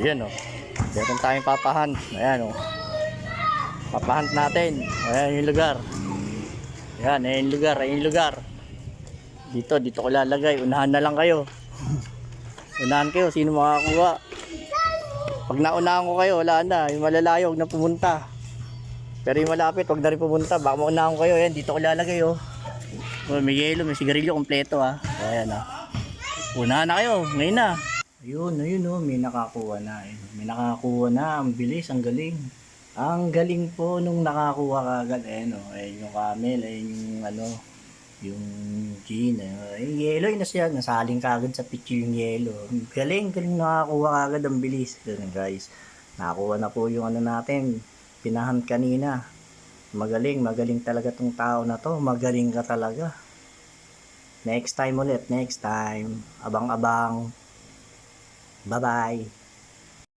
Ayan o. Meron tayong papahan. Ayan o. Papahan natin. Ayan yung lugar. Ayan, ayan yung lugar. Ayan yung lugar. Dito, dito ko lalagay. Unahan na lang kayo. Unahan kayo. Sino makakakuha? Pag naunahan ko kayo, wala na. Yung malalayo, huwag na pumunta. Pero yung malapit, huwag na rin pumunta. Baka maunahan ko kayo. Ayan, dito ko lalagay oh. Oh, may yelo, may sigarilyo kompleto ah. Ayan ah. Unahan na kayo, ngayon na. Ayun, ayun oh, may nakakuha na. Ayun, may nakakuha na, ang bilis, ang galing. Ang galing po nung nakakuha kagad. Ayun oh, ayun yung camel, ayun yung ano, yung gin. Ayun, yung yellow na siya, nasaling kagad sa picture yung yellow. Galing, galing nakakuha kagad, ang bilis. Ganun guys, nakakuha na po yung ano natin, pinahan kanina. Magaling, magaling talaga tong tao na to. Magaling ka talaga. Next time ulit, next time. Abang-abang. Bye-bye.